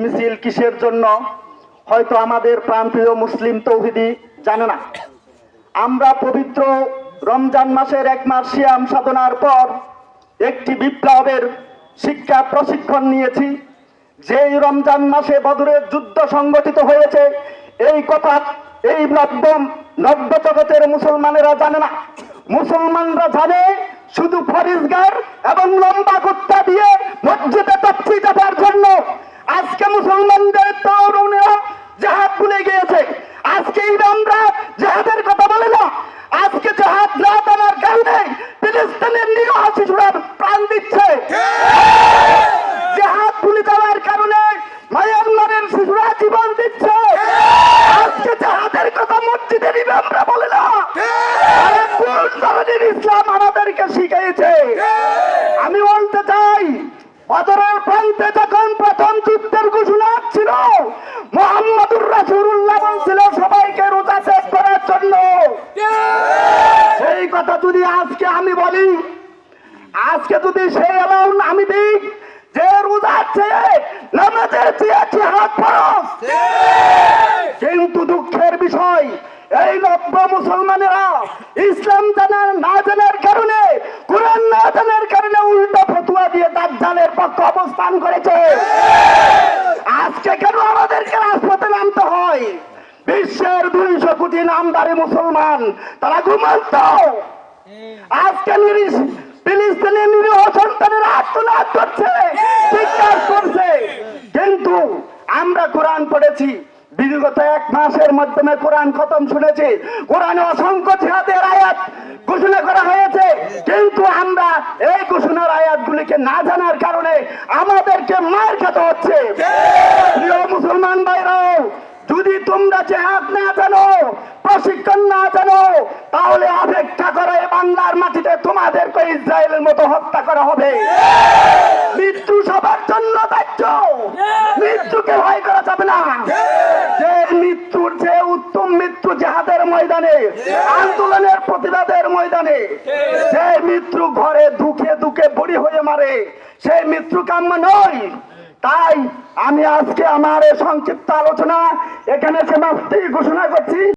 মিছিল কিসের জন্য? হয়তো আমাদের প্রান্তীয় মুসলিম তৌহিদি জানে না। আমরা পবিত্র রমজান মাসের এক মাস সিয়াম সাধনার পর একটি বিপ্লবের শিক্ষা প্রশিক্ষণ নিয়েছি। যেই রমজান মাসে বদরের যুদ্ধ সংগঠিত হয়েছে, এই কথা, এই নব্য নব্য জগতের মুসলমানেরা জানে না। মুসলমানরা জানে শুধু ফরিজগার এবং লম্বা কুত্তা দিয়ে মসজিদে তফসি যাবার জন্য আজকে মুসলমানদের তরুণেরা জাহাজ ভুলে গিয়েছে আজকে এই আমরা জাহাজের কথা বলে না আজকে জাহাজ না টানার কারণে ফিলিস্তিনের নিরহ শিশুরা প্রাণ দিচ্ছে জাহাজ ভুলে যাওয়ার কারণে মায়ানমারের শিশুরা জীবন দিচ্ছে আজকে জাহাজের কথা মসজিদের ইমামরা বলে না। কোন ধরনের ইসলাম আমাদেরকে শিখিয়েছে আমি বলতে চাই বদরের প্রান্তে যখন প্রথম যুদ্ধের ঘোষণা ছিল মোহাম্মদুর রাসূলুল্লাহ বলছিল সবাইকে রোজা শেষ করার জন্য। সেই কথা যদি আজকে আমি বলি আজকে যদি সেই অ্যালাউন্ড আমি দিই যে রোজা চেয়ে নামাজের চেয়ে জিহাদ ফরজ কিন্তু দুঃখের বিষয় এই নব্য মুসলমানেরা ইসলাম জানার না জানার কারণে, কোরআন না জানার কারণে উল্টো ফতুয়া দিয়ে দাজ্জালের পক্ষে অবস্থান করেছে। আজকে কেন আমাদেরকে রাজপথে নামতে হয়? বিশ্বের দুইশো কোটি নামদারি মুসলমান, তারা ঘুমন্ত। আজকে ফিলিস্তিনের নিরীহ সন্তানের আত্মনাদ করছে চিৎকার করছে। কিন্তু আমরা কোরআন পড়েছি বিগত এক মাসের মাধ্যমে কোরআন খতম শুনেছি। কোরআনে অসংখ্য জিহাদের আয়াত ঘোষণা করা হয়েছে। কিন্তু আমরা এই ঘোষণার আয়াতগুলিকে না জানার কারণে আমাদেরকে মার খেতে হচ্ছে। প্রিয় মুসলমান ভাইরাও, যদি তোমরা জেহাদ না জানো, প্রশিক্ষণ না জানো মতো হত্যা করা হবে। মৃত্যু সবার জন্য দায়িত্ব। মৃত্যুকে ভয় করা যাবে না। যে মৃত্যুর যে উত্তম মৃত্যু জেহাদের ময়দানে আন্দোলনের প্রতিবাদের ময়দানে যে মৃত্যু ঘরে দুঃখে দুঃখে বড়ি হয়ে মারে সেই মৃত্যু কাম্য নয়। তাই আমি আজকে আমার সংক্ষিপ্ত আলোচনা এখানে সে সমাপ্তি ঘোষণা করছি।